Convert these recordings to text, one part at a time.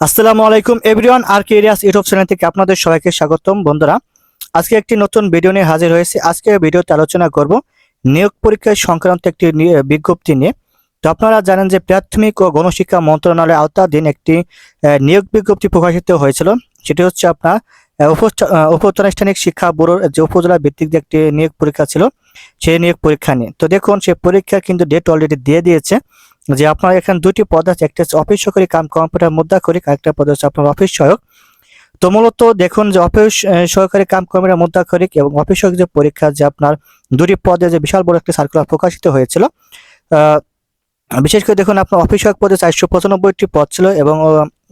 আসসালামু আলাইকুম everyone R K areas YouTube channel থেকে আপনাদের সবাইকে স্বাগতম। বন্ধুরা আজকে একটি নতুন ভিডিও নিয়ে হাজির হয়েছে। আজকে ভিডিওতে আলোচনা করব নিয়োগ পরীক্ষায় সংক্রান্ত একটি বিজ্ঞপ্তি নিয়ে। তো আপনারা জানেন যে প্রাথমিক ও গণশিক্ষা মন্ত্রণালয়ের আওতাধীন একটি নিয়োগ বিজ্ঞপ্তি প্রকাশিত হয়েছিল। সেটি হচ্ছে আপনার আহ, উপ- আহ, উপপ্রাতিষ্ঠানিক শিক্ষা ব্যুরোর যে উপজেলা ভিত্তিক যে একটি নিয়োগ পরীক্ষা ছিল সেই নিয়োগ পরীক্ষা নিয়ে। তো দেখুন সেই পরীক্ষা কিন্তু ডেট অলরেডি দিয়ে দিয়েছে। যে আপনার এখানে দুটি পদ আছে, একটা হচ্ছে অফিস সহকারী কাম কম্পিউটার মুদ্রা করি আরেকটা পদ হচ্ছে আপনার অফিস সহায়ক। তো মূলত দেখুন যে অফিস সহকারী কাম কম্পিউটার মুদ্রা করি এবং অফিস সহায়ক যে পরীক্ষা, যে আপনার দুটি পদে যে বিশাল বড় একটা সার্কুলার প্রকাশিত হয়েছিল বিশেষ করে দেখুন আপনার অফিস সহায়ক পদে চারশো পঁচানব্বইটি পদ ছিল এবং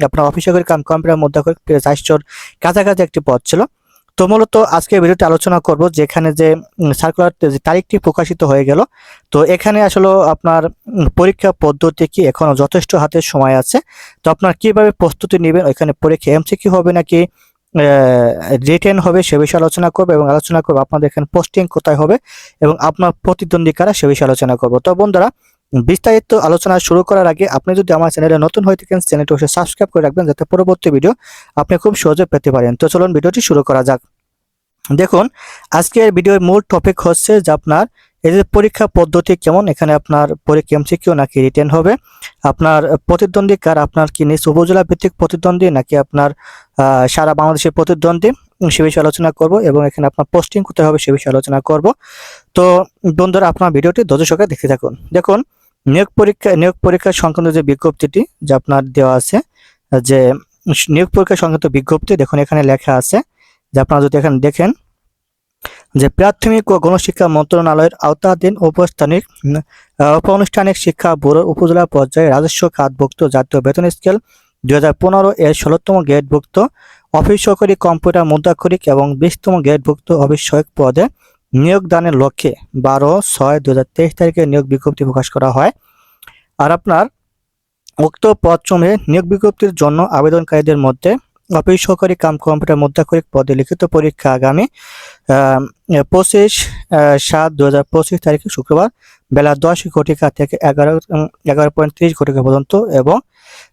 আপনার অফিস সহকারী কাম কম্পিউটার মুদ্রা করি চারশোর কাছাকাছি একটি পদ ছিল। তো মূলত আজকে ভিডিওতে আলোচনা করব যেখানে যে সার্কুলার তারিখটি প্রকাশিত হয়ে গেল। তো এখানে আসলে আপনার পরীক্ষা পদ্ধতি কি এখনও যথেষ্ট হাতে সময় আছে? তো আপনার কীভাবে প্রস্তুতি নেবেন? এখানে পরীক্ষা এমসিকিউ হবে নাকি রিটেন হবে সে বিষয়ে আলোচনা করব এবং আলোচনা করব আপনাদের এখানে পোস্টিং কোথায় হবে এবং আপনার প্রতিদ্বন্দ্বী কারা সে বিষয়ে আলোচনা করব। তো বন্ধুরা বিস্তারিত আলোচনা শুরু করার আগে আপনি যদি আমার চ্যানেলে নতুন হয়ে থাকেন, চ্যানেলটি অবশ্যই সাবস্ক্রাইব করে রাখবেন যাতে পরবর্তী ভিডিও আপনি খুব সহজে পেতে পারেন। তো চলুন ভিডিওটি শুরু করা যাক। দেখুন, আজকের ভিডিওর মূল টপিক হচ্ছে যে আপনার এই পরীক্ষা পদ্ধতি কেমন, এখানে আপনার পরীক্ষা এমসিকিউ নাকি রিটেন হবে, আপনার প্রতিদ্বন্দ্বী কার আপনার কি নিজ উপজেলা ভিত্তিক প্রতিদ্বন্দ্বী নাকি আপনার সারা বাংলাদেশের প্রতিদ্বন্দ্বী? সে বিষয়ে আলোচনা করব এবং এখানে আপনার পোস্টিং করতে হবে সে বিষয়ে আলোচনা করব। তো বন্ধুরা আপনার ভিডিওটি ধৈর্য সহকারে দেখতে থাকুন। দেখুন নিয়োগ পরীক্ষা নিয়োগ পরীক্ষা সংক্রান্ত যে বিজ্ঞপ্তিটি যে আপনার দেওয়া আছে যে নিয়োগ পরীক্ষা সংক্রান্ত বিজ্ঞপ্তি দেখুন এখানে লেখা আছে যে আপনারা যদি এখানে দেখেন যে প্রাথমিক ও গণশিক্ষা মন্ত্রণালয়ের আওতাধীন উপস্থানিক উম, উপ-আনুষ্ঠানিক শিক্ষা ব্যুরোর উপজেলা পর্যায়ে রাজস্ব খাতভুক্ত জাতীয় বেতন স্কেল দুই হাজার পনেরো এর ষোলোতম গ্রেডভুক্ত অফিস সহকারী কম্পিউটার মুদ্রাক্ষরিক এবং বিশতম গেটভুক্ত অফিস সহায়ক পদে নিয়োগ দানের লক্ষ্যে বারো ছয় দু তারিখে নিয়োগ বিজ্ঞপ্তি প্রকাশ করা হয়। আর আপনার উক্ত পদ পদসমূহে নিয়োগ বিজ্ঞপ্তির জন্য আবেদনকারীদের মধ্যে অফিস সহকারী কাম কম্পিউটার মুদ্রাক্ষরিক পদে লিখিত পরীক্ষা আগামী পঁচিশ সাত দু হাজার পঁচিশ তারিখে শুক্রবার বেলা দশ ঘটিকা থেকে এগারো এগারো পয়েন্ট ত্রিশ ঘটিকা পর্যন্ত এবং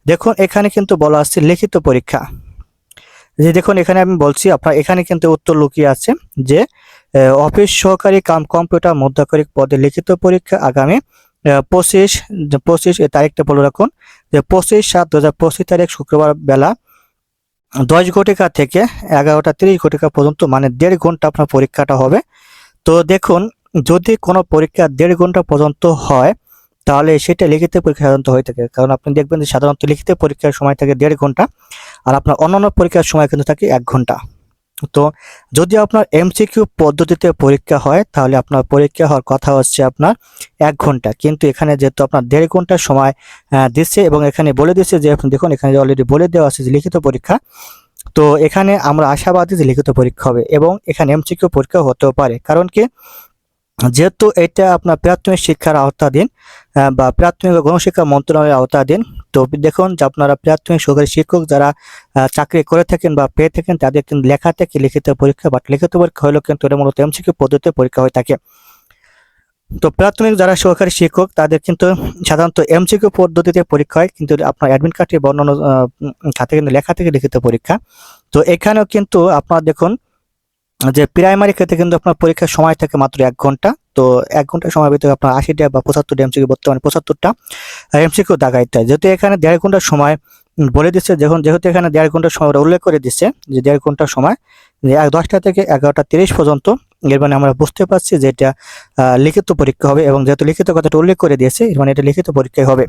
দেখুন এখানে কিন্তু বলা আছে লিখিত পরীক্ষা। যে দেখুন, এখানে আমি বলছি, আপনার এখানে কিন্তু উত্তর লুকিয়ে আছে যে অফিস সহকারী কাম কম্পিউটার মুদ্রাক্ষরিক পদে লিখিত পরীক্ষা আগামী পঁচিশ পঁচিশ এই তারিখটা বলে রাখুন, যে পঁচিশ সাত দু তারিখ শুক্রবার বেলা দশ ঘটিকা থেকে এগারোটা তিরিশ ঘটিকা পর্যন্ত মানে দেড় ঘণ্টা আপনার পরীক্ষাটা হবে। তো দেখুন, যদি কোনো পরীক্ষা দেড় ঘণ্টা পর্যন্ত হয় তাহলে সেটা লিখিত পরীক্ষা সাধারণত হয়ে থাকে। কারণ আপনি দেখবেন যে সাধারণত লিখিত পরীক্ষার সময় থাকে দেড় ঘণ্টা আর আপনার অন্যান্য পরীক্ষার সময় কিন্তু থাকে এক ঘণ্টা। তো যদি আপনার এমসিকিউ পদ্ধতিতে পরীক্ষা হয়, তাহলে আপনার পরীক্ষা হওয়ার কথা হচ্ছে আপনার এক ঘণ্টা। কিন্তু এখানে যেহেতু আপনার দেড় ঘণ্টার সময় দিচ্ছে এবং এখানে বলে দিচ্ছে যে, আপনি দেখুন, এখানে অলরেডি বলে দেওয়া আছে যে লিখিত পরীক্ষা। তো এখানে আমরা আশাবাদী যে লিখিত পরীক্ষা হবে এবং এখানে এমসিকিউ পরীক্ষা হতেও পারে। কারণ কি? যেহেতু এটা আপনার প্রাথমিক শিক্ষার আওতাধীন বা প্রাথমিক ও গণশিক্ষা মন্ত্রণালয়ের আওতাধীন, তো দেখুন যে আপনারা প্রাথমিক সরকারি শিক্ষক যারা চাকরি করে থাকেন বা পেয়ে থাকেন, তাদের কিন্তু লেখা থেকে লিখিত পরীক্ষা বা লিখিত পরীক্ষা হলেও কিন্তু এটা মূলত এমসিকিউ পদ্ধতিতে পরীক্ষা হয়ে থাকে। তো প্রাথমিক যারা সহকারী শিক্ষক, তাদের কিন্তু সাধারণত এমসিকিউ পদ্ধতিতে পরীক্ষা হয়, কিন্তু আপনার অ্যাডমিট কার্ডে বর্ণনা খাতে কিন্তু লেখা থেকে লিখিত পরীক্ষা। তো এখানেও কিন্তু আপনার দেখুন যে প্রাইমারি ক্ষেত্রে কিন্তু আপনার পরীক্ষার সময় থাকে মাত্র এক ঘণ্টা। তো এক ঘণ্টা সময়ের ভিতরে আপনার আশিটা বা পঁচাত্তরটা এমসিকিউ বর্তমানে পঁচাত্তরটা এমসিকিউ দাগাইতে হয়। যেহেতু এখানে দেড় ঘণ্টার সময় বলে দিচ্ছে, যখন যেহেতু এখানে দেড় ঘণ্টার সময় উল্লেখ করে দিচ্ছে যে দেড় ঘণ্টার সময়, যে দশটা থেকে এগারোটা তিরিশ পর্যন্ত এর মানে আমরা বুঝতে পারছি যে এটা লিখিত পরীক্ষা হবে এবং যেহেতু লিখিত কথাটা উল্লেখ করে দিয়েছে, এর মানে এটা লিখিত পরীক্ষাই হবে।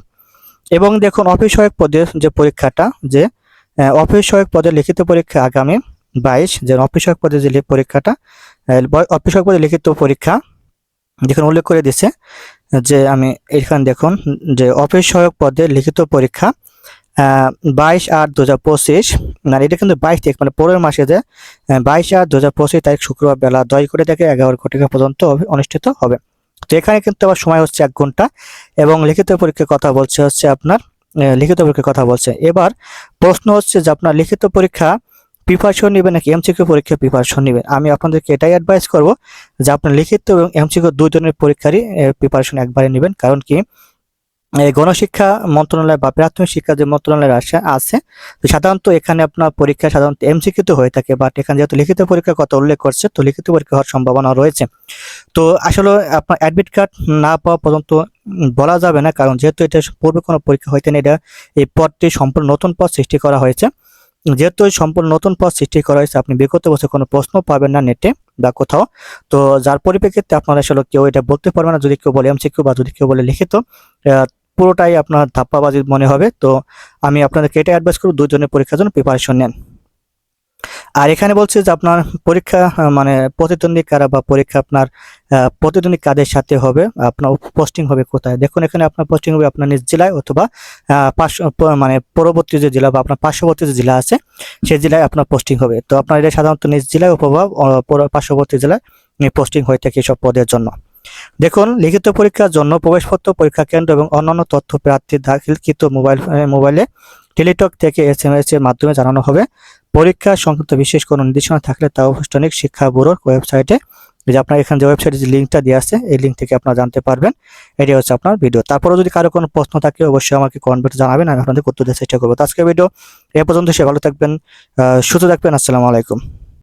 এবং দেখুন, অফিস সহায়ক পদের যে পরীক্ষাটা, যে অফিস সহায়ক পদের লিখিত পরীক্ষা আগামী বাইশ যে অফিস সহায়ক পদের যে পরীক্ষাটা আহ, ব- অফিস সহায়ক পদের লিখিত পরীক্ষা যেখানে উল্লেখ করে দিচ্ছে যে আমি এখানে দেখুন যে অফিস সহায়ক পদের লিখিত পরীক্ষা বাইশ আট দু হাজার পঁচিশ না এটা কিন্তু বাইশ তারিখ মানে পরের মাসে যে বাইশ আট দু হাজার পঁচিশ তারিখ শুক্রবার বেলা দশ কোটি থেকে এগারো কোটি পর্যন্ত অনুষ্ঠিত হবে। তো এখানে কিন্তু আবার সময় হচ্ছে এক ঘণ্টা এবং লিখিত পরীক্ষার কথা বলছে হচ্ছে আপনার লিখিত পরীক্ষার কথা বলছে। এবার প্রশ্ন হচ্ছে যে আপনার লিখিত পরীক্ষা প্রিপারেশন নেবেন নাকি এমসিকিউ পরীক্ষা প্রিপারেশন নেবেন? আমি আপনাদেরকে এটাই অ্যাডভাইস করব যে আপনার লিখিত এবং এমসিকিউ দুই ধরনের পরীক্ষারই প্রিপারেশন একবারে নেবেন। কারণ কি গণশিক্ষা মন্ত্রণালয় বা প্রাথমিক শিক্ষা যে মন্ত্রণালয় আছে আছে, তো সাধারণত এখানে আপনার পরীক্ষা সাধারণত এমসিকিউ তো হয়ে থাকে। বাট এখানে যেহেতু লিখিত পরীক্ষার কথা উল্লেখ করছে, তো লিখিত পরীক্ষা হওয়ার সম্ভাবনা রয়েছে। তো আসলে আপনার অ্যাডমিট কার্ড না পাওয়া পর্যন্ত বলা যাবে না। কারণ যেহেতু এটা পূর্বে কোনো পরীক্ষা হইতে না এটা এই পদটি সম্পূর্ণ নতুন পদ সৃষ্টি করা হয়েছে। যেহেতু সম্পূর্ণ নতুন পথ সৃষ্টি করা হয়েছে, আপনি বিগত বছর কোনো প্রশ্ন পাবেন না নেটে বা কোথাও। তো যার পরিপ্রেক্ষিতে আপনারা আসলে কেউ এটা বলতে পারবে না, যদি কেউ বলে এমসিকিউ বা যদি কেউ বলে লিখিত পুরোটাই আপনার ধাপ্পাবাজি মনে হবে। তো আমি আপনাদেরকে এটা অ্যাডভাইস করব, দুজনের পরীক্ষার জন্য প্রিপারেশন নেন। আর এখানে বলছে যে আপনার পরীক্ষা মানে প্রতিদ্বন্দ্বী কারা বা পরীক্ষা আপনার প্রতিদ্বন্দ্বী কাদের সাথে হবে, আপনার পোস্টিং হবে কোথায়? দেখুন, এখানে আপনার পোস্টিং হবে আপনার নিজ জেলায় অথবা পার্শ্ব মানে পরবর্তী যে জেলা বা আপনার পার্শ্ববর্তী যে জেলা আছে, সেই জেলায় আপনার পোস্টিং হবে। তো আপনার এটা সাধারণত নিজ জেলায় অথবা পার্শ্ববর্তী জেলায় পোস্টিং হয়ে থাকে এসব পদের জন্য। দেখুন, লিখিত পরীক্ষার জন্য প্রবেশপত্র, পরীক্ষা কেন্দ্র এবং অন্যান্য তথ্য প্রার্থী দাখিলকৃত মোবাইল মোবাইলে টেলিটক থেকে এস এম এস এর মাধ্যমে জানানো হবে। পরীক্ষা সংক্রান্ত বিশেষ কোনো নির্দেশনা থাকলে তা আনুষ্ঠানিক শিক্ষা ব্যুরোর ওয়েবসাইটে। যে আপনার এখানে যে ওয়েবসাইটে যে লিঙ্কটা দিয়ে আছে, এই লিঙ্ক থেকে আপনারা জানতে পারবেন। এটি হচ্ছে আপনার ভিডিও। তারপরে যদি কারও কোনো প্রশ্ন থাকে, অবশ্যই আমাকে কমেন্টে জানাবেন, আমি আপনাদের উত্তর চেষ্টা করব। তো আজকে ভিডিও এ পর্যন্ত, সে ভালো থাকবেন সুস্থ থাকবেন, আসসালামু আলাইকুম।